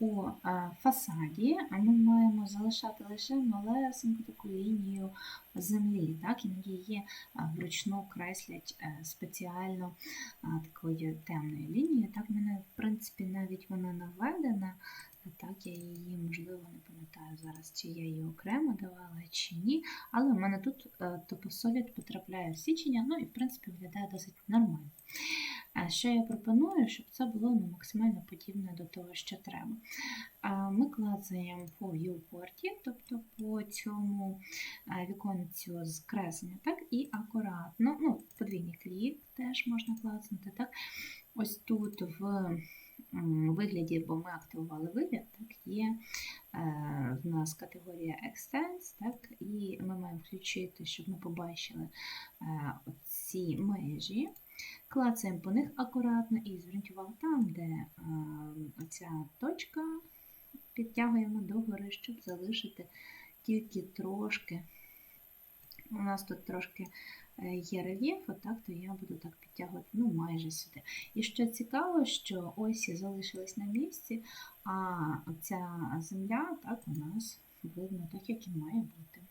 у фасаді ми маємо залишати лише малесеньку таку лінію землі, так, і її вручну креслять е, спеціально такою темною лінією. Так, в мене, в принципі, навіть вона наведена. Так, я її, можливо, не пам'ятаю зараз, чи я її окремо давала, чи ні. Але в мене тут е, топосолід потрапляє в січення, ну і в принципі виглядає досить нормально. А що я пропоную, щоб це було ну, максимально подібне до того, що треба. Ми клацаємо по viewport, тобто по цьому віконцю з креслення, так, і акуратно, ну, подвійний клік теж можна клацнути, так. Ось тут в вигляді, бо ми активували вигляд, так, є е, в нас категорія Extends, так, і ми маємо включити, щоб ми побачили е, ці межі. Клацаємо по них акуратно і зверніть увагу там, де е, ця точка підтягуємо догори, щоб залишити тільки трошки. У нас тут трошки е, є рельєфу, так, то я буду так підтягувати ну, майже сюди. І що цікаво, що осі залишились на місці, а ця земля так, у нас видно так, як і має бути.